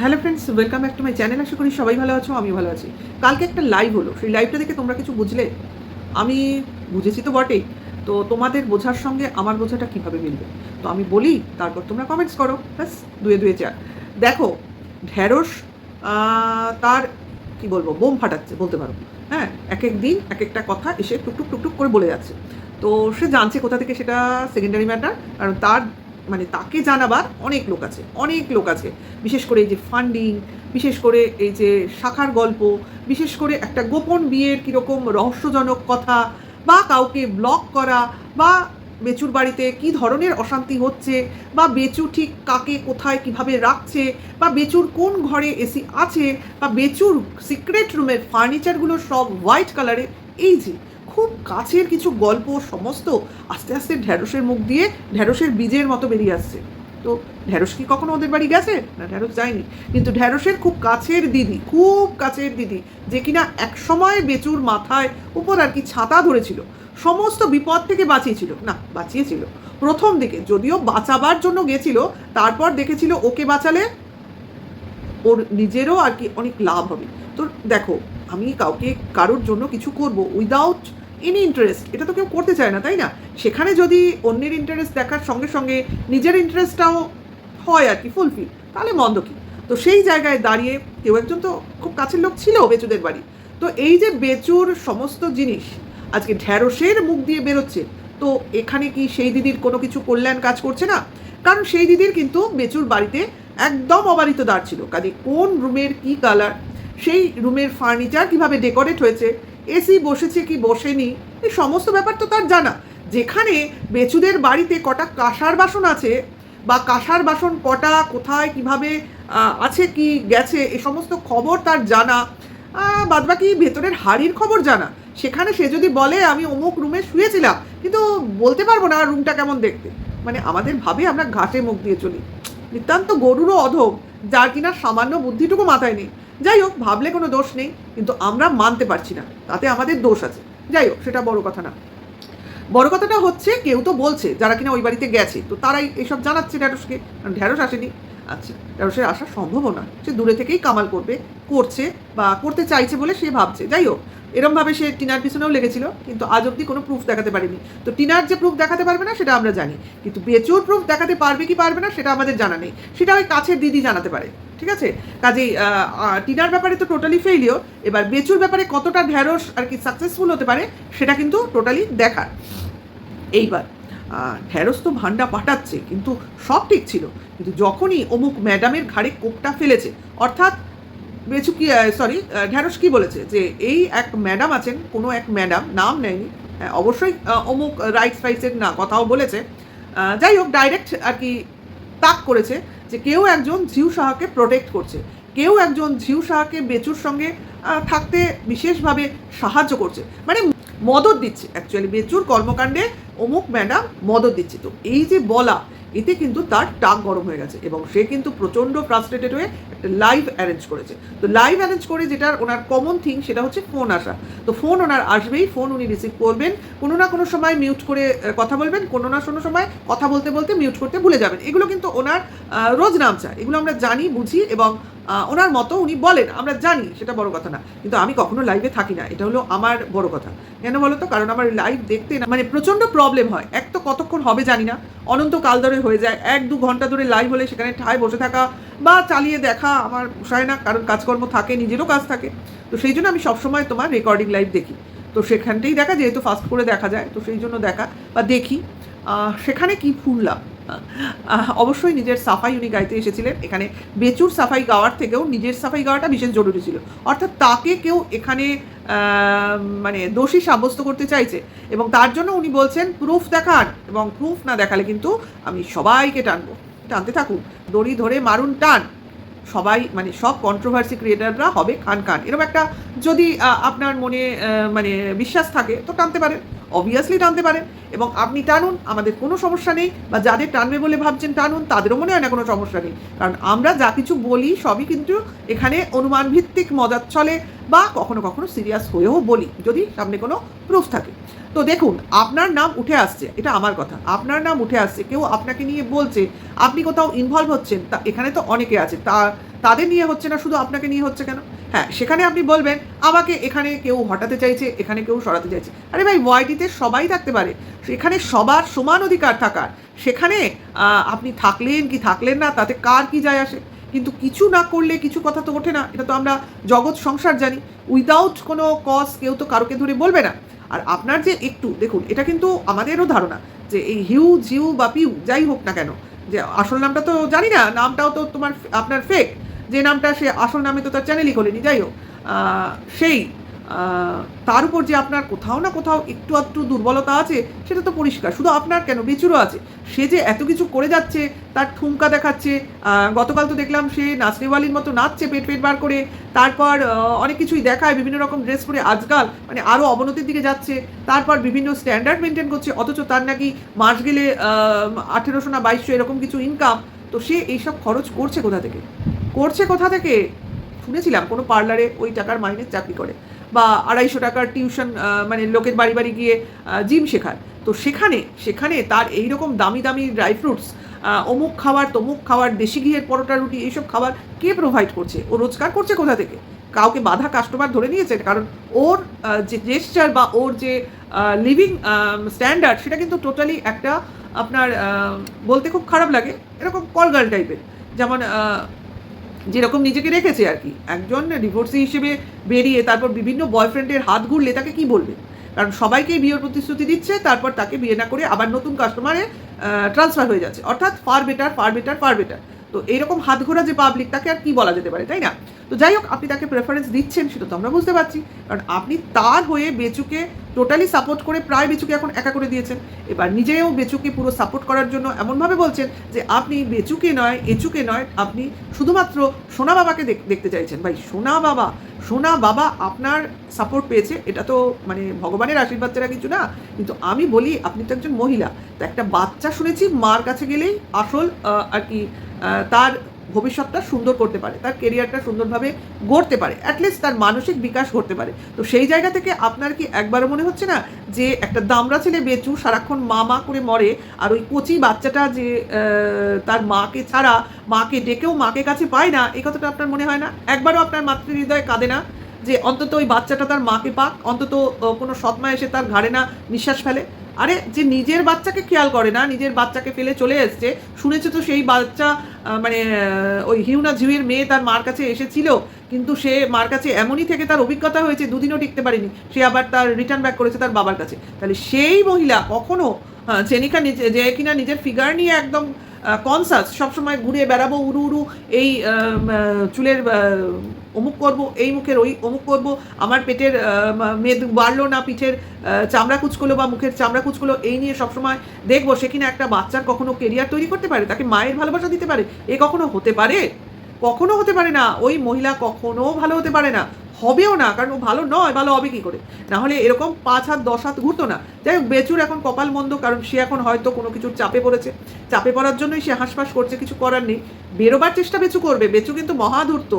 Hello friends welcome back to my channel আশা করি সবাই ভালো আছো আমি ভালো আছি। কালকে একটা লাইভ হলো। সেই লাইভটা দেখে তোমরা কিছু বুঝলে? আমি বুঝেছি তো বটেই। তো তোমাদের বোঝার সঙ্গে আমার বোঝাটা কীভাবে মিলবে? তো আমি বলি, তারপর তোমরা কমেন্টস করো। ব্যাস, দুয়ে দুয়ে চার দেখো ঢ্যাঁড়স তার, কি বলব, বোম ফাটাচ্ছে, বলতে পারো। হ্যাঁ এক এক দিন, এক একটা কথা এসে টুকটুক টুকটুক করে বলে যাচ্ছে। তো সে জানছে কোথা থেকে সেটা সেকেন্ডারি ম্যাটার কারণ তার মানে তাকে জানাবার অনেক লোক আছে, অনেক লোক আছে। বিশেষ করে এই যে ফান্ডিং বিশেষ করে এই যে শাখার গল্প, বিশেষ করে একটা গোপন বিয়ের কীরকম রহস্যজনক কথা বা কাউকে ব্লক করা বা বেচুর বাড়িতে কি ধরনের অশান্তি হচ্ছে বা বেচু ঠিক কাকে কোথায় কীভাবে রাখছে বা বেচুর কোন ঘরে এসি আছে বা বেচুর সিক্রেট রুমের ফার্নিচারগুলো সব হোয়াইট কালারের এই যে খুব কাছের কিছু গল্প, সমস্ত আস্তে আস্তে ঢ্যাঁড়সের মুখ দিয়ে ঢ্যাঁড়সের বীজের মতো বেরিয়ে আসছে। তো ঢ্যাঁড়স কি কখনো ওদের বাড়ি গেছে? না, ঢ্যাঁড়স যায়নি। কিন্তু ঢ্যাঁড়সের খুব কাছের দিদি, খুব কাছের দিদি, যে কিনা একসময় বেচুর মাথায় উপর আর কি ছাতা ধরেছিল, সমস্ত বিপদ থেকে বাঁচিয়েছিল। না, বাঁচিয়েছিল। প্রথম দিকে যদিও বাঁচাবার জন্য গেছিল, তারপর দেখেছিল ওকে বাঁচালে ওর নিজেরও আর কি অনেক লাভ হবে। তো দেখো আমি কাউকে, কারোর জন্য কিছু করব উইদাউট এনি ইন্টারেস্ট এটা তো কেউ করতে চায় না, তাই না? সেখানে যদি অন্যের ইন্টারেস্ট দেখার সঙ্গে সঙ্গে নিজের ইন্টারেস্টটাও হয় আর কি ফুলফিল তাহলে মন্দ কি? তো সেই জায়গায় দাঁড়িয়ে কেউ একজন তো খুব কাছের লোক ছিল বেচুদের বাড়ি। তো এই যে বেচুর সমস্ত জিনিস আজকে ঢ্যাঁড়সের মুখ দিয়ে বেরোচ্ছে, তো এখানে কি সেই দিদির কোনো কিছু কল্যাণ কাজ করছে না? কারণ সেই দিদির কিন্তু বেচুর বাড়িতে একদম অবারিত দাঁড় ছিল। কাজে কোন রুমের কি কালার সেই রুমের ফার্নিচার কীভাবে ডেকোরেট হয়েছে এসি বসেছে কি বসেনি, এই সমস্ত ব্যাপার তো তার জানা। যেখানে বেচুদের বাড়িতে কটা কাঁসার বাসন আছে বা কাঁসার বাসন কটা, কোথায়, কীভাবে আছে কি, গেছে, এ সমস্ত খবর তার জানা। বাদবাকি ভেতরের হাড়ির খবর জানা। সেখানে সে যদি বলে, আমি অমুক রুমে শুয়েছিলাম। কিন্তু বলতে পারব না রুমটা কেমন দেখতে। মানে আমাদের ভাবে আমরা ঘাটে মুখ দিয়ে চলি। নিতান্ত গরুরও অধম যার কিনা সামান্য বুদ্ধিটুকু মাথায় নেই। যাই হোক, ভাবলে কোনো দোষ নেই, কিন্তু আমরা মানতে পারছি না। তাতে আমাদের দোষ আছে। যাই হোক, সেটা বড় কথা না। বড় কথাটা হচ্ছে, কেউ তো বলছে, যারা কিনা ওই বাড়িতে গেছে, তো তারাই এইসব জানাচ্ছে ঢ্যাঁড়সকে ঢ্যাঁড়স আসেনি। আচ্ছা ঢ্যাঁড়সের আসা সম্ভবও না। সে দূরে থেকেই কামাল করবে, করছে বা করতে চাইছে বলে সে ভাবছে। যাই হোক, এরমভাবে সে টিনার পিছনেও লেগেছিল, কিন্তু আজ অবধি কোনো প্রুফ দেখাতে পারেনি। তো টিনার যে প্রুফ দেখাতে পারবে না, সেটা আমরা জানি। কিন্তু বেচুর প্রুফ দেখাতে পারবে কি পারবে না, সেটা আমাদের জানা নেই। সেটা ওই কাছের দিদি জানাতে পারে, ঠিক আছে? কাজেই টিনার ব্যাপারে তো টোটালি ফেইলিও এবার বেচুর ব্যাপারে কতটা ঢ্যাঁড়স আর কি সাকসেসফুল হতে পারে, সেটা কিন্তু টোটালি দেখার। এইবার ঢ্যাঁড়স তো ভান্ডা পাঠাচ্ছে কিন্তু সব ঠিক ছিল। কিন্তু যখনই অমুক ম্যাডামের ঘাড়ে কোপটা ফেলেছে অর্থাৎ বেচু কি সরি ঢ্যাঁড়স কি বলেছে? যে এই এক ম্যাডাম আছেন কোনো এক ম্যাডাম নাম নেয়নি হ্যাঁ, অবশ্যই অমুক রাইটস ফাইটসের না কথাও বলেছে। যাই হোক ডাইরেক্ট আর কি তাক করেছে যে কেউ একজন ঝিউ সাহাকে প্রোটেক্ট করছে। কেউ একজন ঝিউ সাহাকে বেচুর সঙ্গে থাকতে বিশেষভাবে সাহায্য করছে। মানে মদত দিচ্ছে। অ্যাকচুয়ালি বেচুর কর্মকাণ্ডে অমুক ম্যাডাম মদত দিচ্ছে। তো এই যে বলা, এতে কিন্তু তার টাক গরম হয়ে গেছে এবং সে কিন্তু প্রচণ্ড ফ্রাস্ট্রেটেড হয়ে একটা লাইভ অ্যারেঞ্জ করেছে। তো লাইভ অ্যারেঞ্জ করে যেটা ওনার কমন থিং সেটা হচ্ছে ফোন আসা। তো ফোন ওনার আসবেই ফোন উনি রিসিভ করবেন, কোনো না কোনো সময় মিউট করে কথা বলবেন, কোনো না কোনো সময় কথা বলতে বলতে মিউট করতে ভুলে যাবেন। এগুলো কিন্তু ওনার রোজ নামচা এগুলো আমরা জানি, বুঝি এবং ওনার মতো উনি বলেন, আমরা জানি, সেটা বড় কথা না। কিন্তু আমি কখনো লাইভে থাকি না, এটা হলো আমার বড় কথা। কেন বলো তো? কারণ আমার লাইভ দেখতে না মানে প্রচণ্ড প্রবলেম হয়। এক তো কতক্ষণ হবে জানি না। অনন্ত কাল ধরে হয়ে যায়। এক, দু ঘণ্টা ধরে লাইভ হলে সেখানে ঠায় বসে থাকা বা চালিয়ে দেখা আমার পোষায় না। কারণ কাজকর্ম থাকে, নিজেরও কাজ থাকে। তো সেই জন্য আমি সবসময় তোমার রেকর্ডিং লাইভ দেখি। তো সেখানটাই দেখা, যেহেতু ফাস্ট করে দেখা যায়, তো সেই জন্য দেখা বা দেখি। সেখানে কি ফুললাম? অবশ্যই নিজের সাফাই উনি গাইতে এসেছিলেন। এখানে বেচুর সাফাই গাওয়ার থেকেও নিজের সাফাই গাওয়াটা বিশেষ জরুরি ছিল। অর্থাৎ তাকে কেউ এখানে মানে দোষী সাব্যস্ত করতে চাইছে। এবং তার জন্য উনি বলছেন প্রুফ দেখান এবং প্রুফ না দেখালে কিন্তু আমি সবাইকে টানবো। টানতে থাকুন। দড়ি ধরে মারুন, টান। সবাই মানে সব কন্ট্রোভার্সি ক্রিয়েটাররা হবে খান খান। এরকম একটা যদি আপনার মনে মানে বিশ্বাস থাকে, তো টানতে পারেন। অবভিয়াসলি টানতে পারেন। এবং আপনি টানুন, আমাদের কোনো সমস্যা নেই বা যাদের টানবে বলে ভাবছেন টানুন, তাদেরও মনে হয় না কোনো সমস্যা নেই। কারণ আমরা যা কিছু বলি সবই কিন্তু এখানে অনুমান ভিত্তিক মজার চলে বা কখনো কখনো সিরিয়াস হয়েও বলি, যদি সামনে কোনো প্রুফ থাকে। তো দেখুন, আপনার নাম উঠে আসছে, এটা আমার কথা। আপনার নাম উঠে আসছে, কেউ আপনাকে নিয়ে বলছে, আপনি কোথাও ইনভলভ হচ্ছেন, তা এখানে তো অনেকে আছে, তা তাদের নিয়ে হচ্ছে না, শুধু আপনাকে নিয়ে হচ্ছে কেন? হ্যাঁ সেখানে আপনি বলবেন, আমাকে এখানে কেউ হটাতে চাইছে, এখানে কেউ সরাতে চাইছে। আরে ভাই ওয়াইটিতে সবাই থাকতে পারে। সেখানে সবার সমান অধিকার থাকার। সেখানে আপনি থাকলেন কি থাকলেন না, তাতে কার কি যায় আসে? কিন্তু কিছু না করলে কিছু কথা তো ওঠে না, এটা তো আমরা জগৎ সংসার জানি। উইদাউট কোনো কজ কেউ তো কারোকে ধরে বলবে না। আর আপনার যে একটু, দেখুন, এটা কিন্তু আমাদেরও ধারণা যে এই হিউ, জিউ বা পিউ, যাই হোক না কেন, যে আসল নামটা তো জানি না, নামটাও তো তোমার, আপনার ফেক যে নামটা সে আসল নামে তো তার চ্যানেলই খোলেনি, যাই হোক সেই তার উপর যে আপনার কোথাও না কোথাও একটু একটু দুর্বলতা আছে, সেটা তো পরিষ্কার। শুধু আপনার কেন? বেচুরও আছে। সে যে এত কিছু করে যাচ্ছে, তার ঠুমকা দেখাচ্ছে গতকাল তো দেখলাম সে নাচনেওয়ালির মতো নাচছে পেট পেট বার করে, তারপর অনেক কিছুই দেখায়, বিভিন্ন রকম ড্রেস পরে আজকাল মানে আরও অবনতির দিকে যাচ্ছে, তারপর বিভিন্ন স্ট্যান্ডার্ড মেনটেন করছে, অথচ তার নাকি মাস গেলে আঠেরোশো না বাইশশো এরকম কিছু ইনকাম তো সে এইসব খরচ করছে কোথা থেকে? করছে কোথা থেকে? শুনেছিলাম কোনো পার্লারে ওই টাকার মাইনের চাকরি করে। বা আড়াইশো টাকার টিউশন মানে লোকের বাড়ি বাড়ি গিয়ে জিম শেখায়। তো সেখানে সেখানে তার এই রকম দামি দামি ড্রাই ফ্রুটস অমুক খাবার, তমুক খাবার, দেশি ঘিয়ের পরোটা রুটি, এইসব খাবার কে প্রোভাইড করছে? ও রোজগার করছে কোথা থেকে? কাউকে বাধা কাস্টমার ধরে নিয়েছে, কারণ ওর যে জেস্টার বা ওর যে লিভিং স্ট্যান্ডার্ড সেটা কিন্তু টোটালি একটা আপনার বলতে খুব খারাপ লাগে। এরকম কলগার্ল টাইপের যেমন যেরকম নিজেকে রেখেছে আর কি। একজন ডিভোর্সি হিসেবে বেরিয়ে তারপর বিভিন্ন বয়ফ্রেন্ডের হাত ঘুরলে তাকে কি বলবে? কারণ সবাইকেই বিয়ের প্রতিশ্রুতি দিচ্ছে, তারপর তাকে বিয়ে না করে আবার নতুন কাস্টমারে ট্রান্সফার হয়ে যাচ্ছে। অর্থাৎ far better far better far better তো এইরকম হাত ঘোরা যে পাবলিক তাকে আর কি বলা যেতে পারে, তাই না? তো যাই হোক, আপনি তাকে প্রেফারেন্স দিচ্ছেন সেটা তো আমরা বুঝতে পারছি। কারণ আপনি তার হয়ে বেচুকে টোটালি সাপোর্ট করে প্রায় বেচুকে এখন একা করে দিয়েছেন। এবার নিজেও বেচুকে পুরো সাপোর্ট করার জন্য এমনভাবে বলছেন যে আপনি বেচুকে নয়, এচুকে নয়, আপনি শুধুমাত্র সোনা বাবাকে দেখ- দেখতে চাইছেন। ভাই, সোনা বাবা সোনা, বাবা আপনার সাপোর্ট পেয়েছে, এটা তো মানে ভগবানের আশীর্বাদ ছাড়া কিছু না, কিন্তু আমি বলি আপনি তো একজন মহিলা। তো একটা বাচ্চা শুনেছি, মার কাছে গেলেই আসল আর কি তার ভবিষ্যৎটা সুন্দর করতে পারে, তার কেরিয়ারটা সুন্দরভাবে গড়তে পারে অ্যাটলিস্ট তার মানসিক বিকাশ করতে পারে। তো সেই জায়গা থেকে আপনার কি একবারও মনে হচ্ছে না যে একটা দামড়া ছেলে বেচু সারাক্ষণ মা মা করে মরে আর ওই কচি বাচ্চাটা যে তার মাকে ছাড়া, মাকে ডেকেও মাকে কাছে পায় না, এই কথাটা আপনার মনে হয় না? একবারও আপনার মাতৃ মাতৃহৃদয় কাঁদে না যে অন্তত ওই বাচ্চাটা তার মাকে পাক, অন্তত কোনো সৎমা এসে তার ঘাড়ে না নিঃশ্বাস ফেলে? আরে, যে নিজের বাচ্চাকে খেয়াল করে না, নিজের বাচ্চাকে ফেলে চলে এসছে, শুনেছে তো সেই বাচ্চা মানে ওই হিউনা ঝিউয়ের মেয়ে তার মার কাছে এসেছিল, কিন্তু সে মার কাছে এমনই থেকে তার অভিজ্ঞতা হয়েছে, দুদিনও টিকতে পারেনি। সে আবার তার রিটার্ন ব্যাক করেছে তার বাবার কাছে। তাহলে সেই মহিলা কখনো হ্যাঁ চেনিকা নিজে যে কিনা নিজের ফিগার নিয়ে একদম কনসাস সবসময় ঘুরে বেড়াবো, উড়ু উড়ু, এই চুলের অমুক করব, এই মুখের ওই অমুক করব, আমার পেটের মেদ বাড়লো না পিঠের চামড়া কুচকলো বা মুখের চামড়া কুচকলো এই নিয়ে সবসময় দেখব সে কিনা একটা বাচ্চার কখনো কেরিয়ার তৈরি করতে পারে, তাকে মায়ের ভালোবাসা দিতে পারে, এ কখনো হতে পারে? কখনো হতে পারে না, ওই মহিলা কখনো ভালো হতে পারে না। হবেও না, কারণ ও ভালো নয়, ভালো হবে কি করে? না হলে এরকম পাঁচ হাত, দশ হাত ঘুরতো না। যাই হোক, বেচুর এখন কপাল মন্দ, কারণ সে এখন হয়তো কোনো কিছুর চাপে পড়েছে। চাপে পড়ার জন্যই সে হাঁসফাঁস করছে, কিছু করার নেই। বেরোবার চেষ্টা বেচু করবে, বেচু কিন্তু মহাধূর্ত।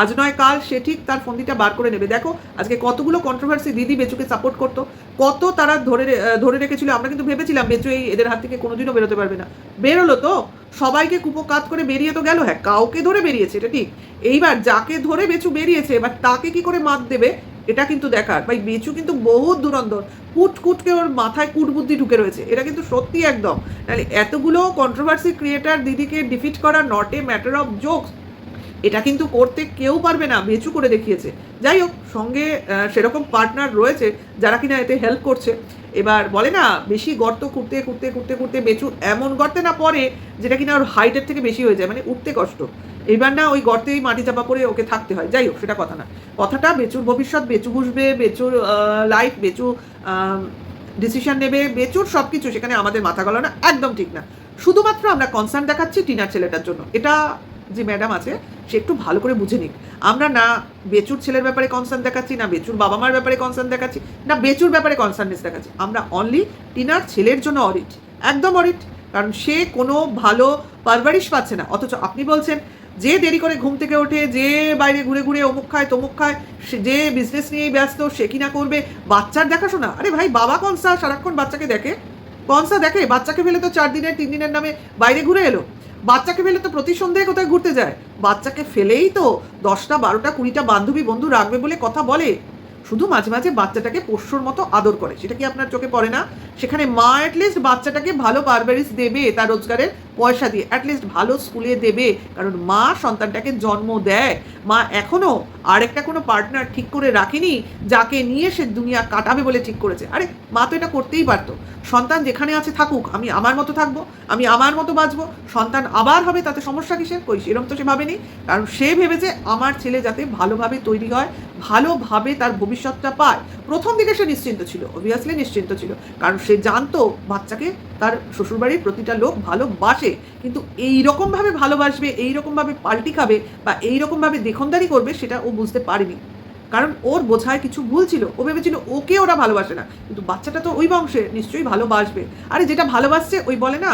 আজ নয়, কাল সে ঠিক তার ফন্দিটা বার করে নেবে। দেখো, আজকে কতগুলো কন্ট্রোভার্সি দিদি বেচুকে সাপোর্ট করতো। কত তারা ধরে ধরে রেখেছিল, আমরা কিন্তু ভেবেছিলাম বেচু এই এদের হাত থেকে কোনোদিনও বেরোতে পারবে না। বেরোলো তো, সবাইকে কুপোকাত করে বেরিয়ে তো গেল হ্যাঁ কাউকে ধরে বেরিয়েছে, এটা ঠিক। এইবার যাকে ধরে বেচু বেরিয়েছে, এবার তাকে কি করে মাত দেবে, এটা কিন্তু দেখার। ভাই, বেচু কিন্তু বহুত দুরন্দর কুট কুটকে ওর মাথায় কুট বুদ্ধি ঢুকে রয়েছে, এটা কিন্তু সত্যি একদম। তাহলে এতগুলো কন্ট্রোভার্সি ক্রিয়েটার দিদিকে ডিফিট করা not a matter of jokes এটা কিন্তু করতে কেউ পারবে না বেচু করে দেখিয়েছে। যাই হোক, সঙ্গে সেরকম পার্টনার রয়েছে যারা কিনা এতে হেল্প করছে। এবার বলে না, বেশি গর্ত খুঁড়তে খুঁড়তে খুঁড়তে খুঁড়তে বেচু এমন গর্তে না পড়ে যেটা কিনা ওর হাইটের থেকে বেশি হয়ে যায় মানে উঠতে কষ্ট। এবার না, ওই গর্তেই মাটি চাপা করে ওকে থাকতে হয়। যাই হোক, সেটা কথা না। কথাটা বেচুর ভবিষ্যৎ বেচু বুঝবে বেচুর লাইফ বেচু ডিসিশন নেবে বেচুর সব কিছু সেখানে আমাদের মাথা গলানো একদম ঠিক না। শুধুমাত্র আমরা কনসার্ন দেখাচ্ছি টিনার ছেলেটার জন্য। এটা যে ম্যাডাম আছে, সে একটু ভালো করে বুঝে নিক। আমরা না বেচুর ছেলের ব্যাপারে কনসার্ন দেখাচ্ছি, না বেচুর বাবা মার ব্যাপারে কনসার্ন দেখাচ্ছি, না বেচুর ব্যাপারে কনসার্নেস দেখাচ্ছি। আমরা অনলি টিনার ছেলের জন্য অডিট একদম অডিট কারণ সে কোনো ভালো পারভারিশ পাচ্ছে না। অথচ আপনি বলছেন, যে দেরি করে ঘুম থেকে ওঠে, যে বাইরে ঘুরে ঘুরে অমুক খায়, তমুক খায়, সে যে বিজনেস নিয়েই ব্যস্ত, সে কি না করবে? বাচ্চার দেখাশোনা? আরে ভাই, বাবা কনসা সারাক্ষণ বাচ্চাকে দেখে। কনসা দেখে, বাচ্চাকে ফেলে তো চার দিনের, তিন দিনের নামে বাইরে ঘুরে এলো। বাচ্চাকে ফেলে তো প্রতি সন্ধ্যায় কোথায় ঘুরতে যায়? বাচ্চাকে ফেলেই তো দশটা, বারোটা, কুড়িটা বান্ধবী বন্ধু রাখবে বলে কথা বলে। শুধু মাঝে মাঝে বাচ্চাটাকে পোষ্যর মতো আদর করে, সেটা কি আপনার চোখে পড়ে না? সেখানে মা অ্যাটলিস্ট বাচ্চাটাকে ভালো পারভারিশ দেবে, তার রোজগারের পয়সা দিয়ে। অ্যাটলিস্ট ভালো স্কুলে দেবে, কারণ মা সন্তানটাকে জন্ম দেয়। মা এখনও আরেকটা কোনো পার্টনার ঠিক করে রাখেনি, যাকে নিয়ে সে দুনিয়া কাটাবে বলে ঠিক করেছে। আরে, মা তো এটা করতেই পারতো। সন্তান যেখানে আছে থাকুক, আমি আমার মতো থাকব, আমি আমার মতো বাঁচবো। সন্তান আবার হবে, তাতে সমস্যা কিসের? কই, সেরম তো সে ভাবেনি। কারণ সে ভেবেছে আমার ছেলে যাতে ভালোভাবে তৈরি হয়, ভালোভাবে তার ভবিষ্যৎটা পায়। প্রথম দিকে সে নিশ্চিন্ত ছিল অবভিয়াসলি নিশ্চিন্ত ছিল। কারণ সে জানতো বাচ্চাকে তার শ্বশুরবাড়ির প্রতিটা লোক ভালোবাসে কিন্তু এই রকমভাবে ভালোবাসবে এই রকমভাবে পাল্টি খাবে বা এই রকমভাবে দেখনদারি করবে সেটা ও বুঝতে পারেনি। কারণ ওর বোঝায় কিছু ভুল ছিল, ও ভেবেছিল ওকে ওরা ভালোবাসে না। কিন্তু বাচ্চাটা তো ওই বংশে, নিশ্চয়ই ভালোবাসবে। আরে যেটা ভালোবাসছে, ওই বলে না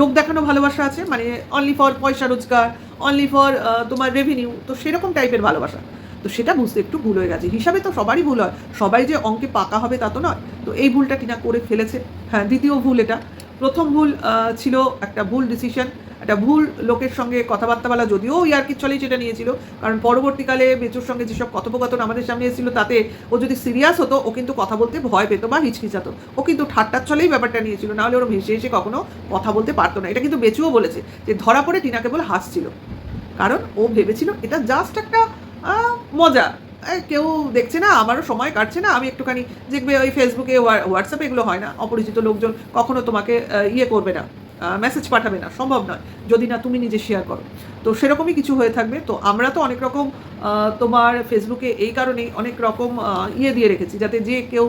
লোক দেখানো ভালোবাসা আছে মানে অনলি ফর পয়সা রোজগার অনলি ফর তোমার রেভিনিউ তো সেরকম টাইপের ভালোবাসা। তো সেটা বুঝতে একটু ভুল হয়ে গেছে। হিসাবে তো সবারই ভুল হয়। সবাই যে অঙ্কে পাকা হবে তা তো নয়। তো এই ভুলটা টিনা করে ফেলেছে। হ্যাঁ দ্বিতীয় ভুল এটা। প্রথম ভুল ছিল একটা ভুল ডিসিশন একটা ভুল লোকের সঙ্গে কথাবার্তা বলা, যদিও ইয়ার্কির চলেই সেটা নিয়েছিল। কারণ পরবর্তীকালে বেচুর সঙ্গে যেসব কথোপকথন আমাদের সামনে এসেছিল, তাতে ও যদি সিরিয়াস হতো, ও কিন্তু কথা বলতে ভয় পেতো বা হিচকিচাতো। ও কিন্তু ঠাট্টার চলেই ব্যাপারটা নিয়েছিল। নাহলে ওর ভেসে এসে কখনো কথা বলতে পারতো না। এটা কিন্তু বেচুও বলেছে যে ধরা পড়ে টিনা কেবল হাসছিল। কারণ ও ভেবেছিল এটা জাস্ট একটা মজা। কেউ দেখছে না, আমারও সময় কাটছে না, আমি একটুখানি দেখবে ওই ফেসবুকে হোয়াটসঅ্যাপে এগুলো হয় না। অপরিচিত লোকজন কখনো তোমাকে ইয়ে করবে না। মেসেজ পাঠাবে না, সম্ভব নয়। যদি না, তুমি নিজে শেয়ার করো। তো সেরকমই কিছু হয়ে থাকবে। তো আমরা তো অনেক রকম তোমার ফেসবুকে এই কারণেই অনেক রকম ইয়ে দিয়ে রেখেছি, যাতে যে কেউ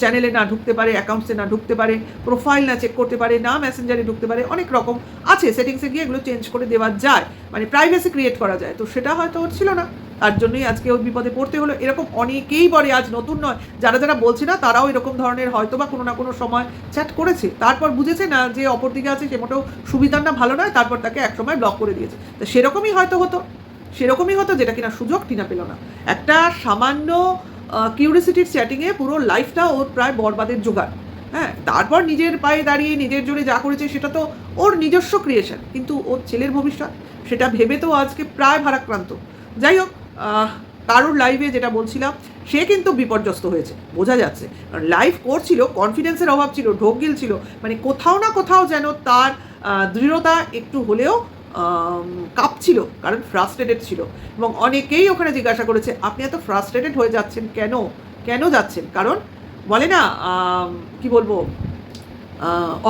চ্যানেলে না ঢুকতে পারে অ্যাকাউন্টসে না ঢুকতে পারে প্রোফাইল না চেক করতে পারে, না মেসেঞ্জারে ঢুকতে পারে, অনেক রকম আছে। সেটিংসে গিয়ে এগুলো চেঞ্জ করে দেওয়া যায়। মানে প্রাইভেসি ক্রিয়েট করা যায়। তো সেটা হয়তো ওর ছিল না। তার জন্যই আজকে ওর বিপদে পড়তে হলো। এরকম অনেকেই বলে, আজ নতুন নয়। যারা যারা বলছে না, তারাও এরকম ধরনের হয়তো বা কোনো না কোনো সময় চ্যাট করেছে। তারপর বুঝেছে না যে অপর দিকে আছে, সে মোটেও সুবিধার না, ভালো নয়। তারপর তাকে একসময় ব্লক করে দিয়েছে। তো সেরকমই হয়তো হতো। সেরকমই হতো যেটা কিনা সুযোগ টিনা পেল না। একটা সামান্য কিউরিসিটির চ্যাটিংয়ে পুরো লাইফটা ওর প্রায় বরবাদের জোগাড়। হ্যাঁ তারপর নিজের পায়ে দাঁড়িয়ে নিজের জোরে যা করেছে, সেটা তো ওর নিজস্ব ক্রিয়েশন কিন্তু ওর ছেলের ভবিষ্যৎ, সেটা ভেবে তো আজকে প্রায় ভারাক্রান্ত। যাই হোক কারোর লাইভে যেটা বলছিলাম, সে কিন্তু বিপর্যস্ত হয়েছে, বোঝা যাচ্ছে। কারণ লাইভ করছিল কনফিডেন্সের অভাব ছিল, ঢোক গিল ছিল মানে কোথাও না কোথাও যেন তার দৃঢ়তা একটু হলেও কাঁপছিল, কারণ ফ্রাস্ট্রেটেড ছিল। এবং অনেকেই ওখানে জিজ্ঞাসা করেছে, আপনি এত ফ্রাস্ট্রেটেড হয়ে যাচ্ছেন কেন? কেন যাচ্ছেন? কারণ বলে না কি বলব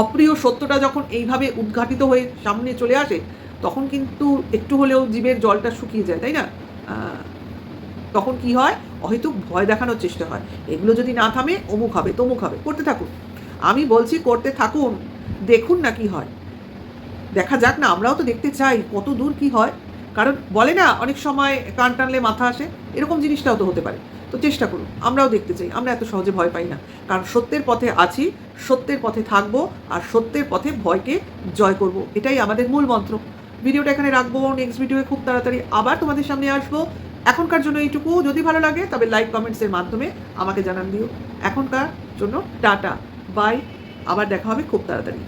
অপ্রিয় সত্যটা যখন এইভাবে উদ্ঘাটিত হয়ে সামনে চলে আসে, তখন কিন্তু একটু হলেও জীবের জলটা শুকিয়ে যায়, তাই না? তখন কি হয়? হয়তো ভয় দেখানোর চেষ্টা হয়। এগুলো যদি না থামে, অমুক হবে, তমুক হবে। করতে থাকুন। আমি বলছি, করতে থাকুন। দেখুন না কি হয়। দেখা যাক না, আমরাও তো দেখতে চাই কত দূর কি হয়। কারণ বলে না, অনেক সময় কান টানলে মাথা আসে। এরকম জিনিসটাও তো হতে পারে। তো চেষ্টা করুন, আমরাও দেখতে চাই। আমরা এত সহজে ভয় পাই না। কারণ সত্যের পথে আছি, সত্যের পথে থাকব, আর সত্যের পথে ভয়কে জয় করব। এটাই আমাদের মূল মন্ত্র। ভিডিওটা এখানে রাখব নেক্সট ভিডিওয়ে খুব তাড়াতাড়ি আবার তোমাদের সামনে আসব। এখনকার জন্য এইটুকু। যদি ভালো লাগে, তবে লাইক কমেন্টসের মাধ্যমে আমাকে জানান দিও। এখনকার জন্য টাটা। বাই আবার দেখা হবে খুব তাড়াতাড়ি।